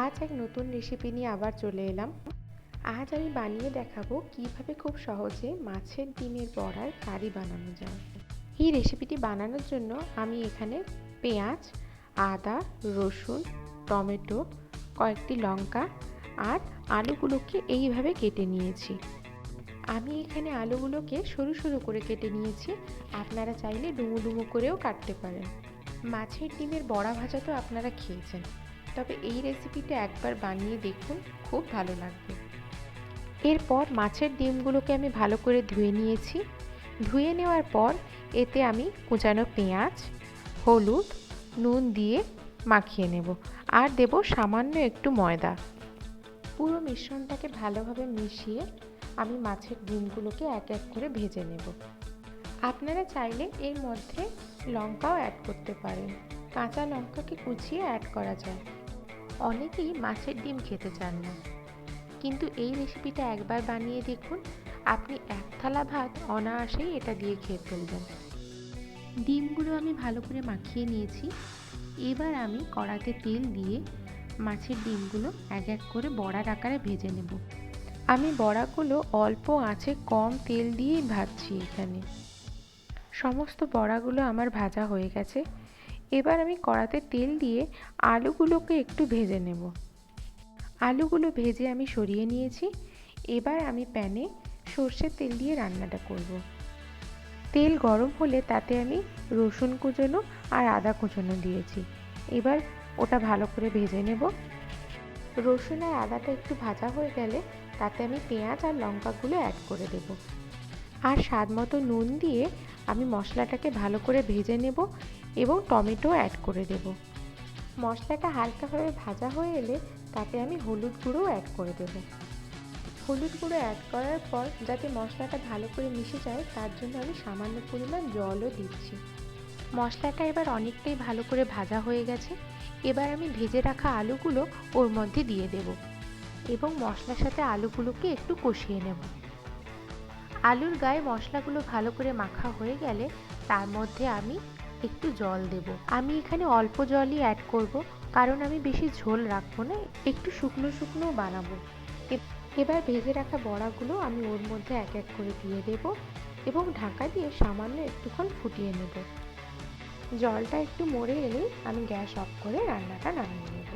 আজ এক নতুন রেসিপি নিয়ে আবার চলে এলাম। আজ আমি বানিয়ে দেখাবো কীভাবে খুব সহজে মাছের ডিমের বড়ার কারি বানানো যায়। এই রেসিপিটি বানানোর জন্য আমি এখানে পেঁয়াজ, আদা, রসুন, টমেটো, কয়েকটি লঙ্কা আর আলুগুলোকে এইভাবে কেটে নিয়েছি। আমি এখানে আলুগুলোকে সরু সরু করে কেটে নিয়েছি। আপনারা চাইলে ডুমো ডুমো করেও কাটতে পারেন। মাছের ডিমের বড়া ভাজা তো আপনারা খেয়েছেন। তবে এই রেসিপিটা একবার বানিয়ে দেখুন, খুব ভালো লাগবে। এরপর মাছের ডিমগুলোকে আমি ভালো করে ধুয়ে নিয়েছি। ধুয়ে নেওয়ার পর এতে আমি কুচানো পেঁয়াজ, হলুদ, নুন দিয়ে মাখিয়ে নেব আর দেব সামান্য একটু ময়দা। পুরো মিশ্রণটাকে ভালোভাবে মিশিয়ে আমি মাছের ডিমগুলোকে এক এক করে ভেজে নেব। আপনারা চাইলে এর মধ্যে লঙ্কাও অ্যাড করতে পারেন। কাঁচা লঙ্কাকে কুচিয়ে অ্যাড করা যায়। অনেকেই মাছের ডিম খেতে চান না। কিন্তু এই রেসিপিটা একবার বানিয়ে দেখুন, আপনি এক থালা ভাত অনায়াসেই এটা দিয়ে খেয়ে ফেলবেন। ডিমগুলো আমি ভালো করে মাখিয়ে নিয়েছি। এবার আমি কড়াতে তেল দিয়ে মাছের ডিমগুলো এক এক করে বড়ার আকারে ভেজে নেব। আমি বড়াগুলো অল্প আঁচে কম তেল দিয়েই ভাজছি এখানে। সমস্ত বড়াগুলো আমার ভাজা হয়ে গেছে। এবার আমি কড়াতে তেল দিয়ে আলুগুলোকে একটু ভেজে নেব। আলুগুলো ভেজে আমি সরিয়ে নিয়েছি। এবার আমি প্যানে সর্ষের তেল দিয়ে রান্নাটা করব। তেল গরম হলে তাতে আমি রসুন কুচোনো আর আদা কুচোনো দিয়েছি। এবার ওটা ভালো করে ভেজে নেব। রসুন আর আদাটা একটু ভাজা হয়ে গেলে তাতে আমি পেঁয়াজ আর লঙ্কাগুলো অ্যাড করে দেব। আর স্বাদ মতো নুন দিয়ে আমি মশলাটাকে ভালো করে ভেজে নেব এবং টমেটো অ্যাড করে দেব। মশলাটা হালকাভাবে ভাজা হয়ে এলে তাতে আমি হলুদ গুঁড়ো অ্যাড করে দেব। হলুদ গুঁড়ো অ্যাড করার পর যাতে মশলাটা ভালো করে মিশে যায়, তার জন্য আমি সামান্য পরিমাণ জলও দিচ্ছি। মশলাটা এবার অনেকটাই ভালো করে ভাজা হয়ে গেছে। এবার আমি ভেজে রাখা আলুগুলো ওর মধ্যে দিয়ে দেব এবং মশলার সাথে আলুগুলোকে একটু কষিয়ে নেব। আলুর গায়ে মশলাগুলো ভালো করে মাখা হয়ে গেলে তার মধ্যে আমি একটু জল দেব। আমি এখানে অল্প জলই অ্যাড করব, কারণ আমি বেশি ঝোল রাখব না, একটু শুকনো শুকনো বানাবো। এবার ভেজে রাখা বড়াগুলো আমি ওর মধ্যে এক এক করে দিয়ে দেব এবং ঢাকা দিয়ে সামান্য একটুক্ষণ ফুটিয়ে নেব। জলটা একটু মরে এলেই আমি গ্যাস অফ করে রান্নাটা নামিয়ে নেব।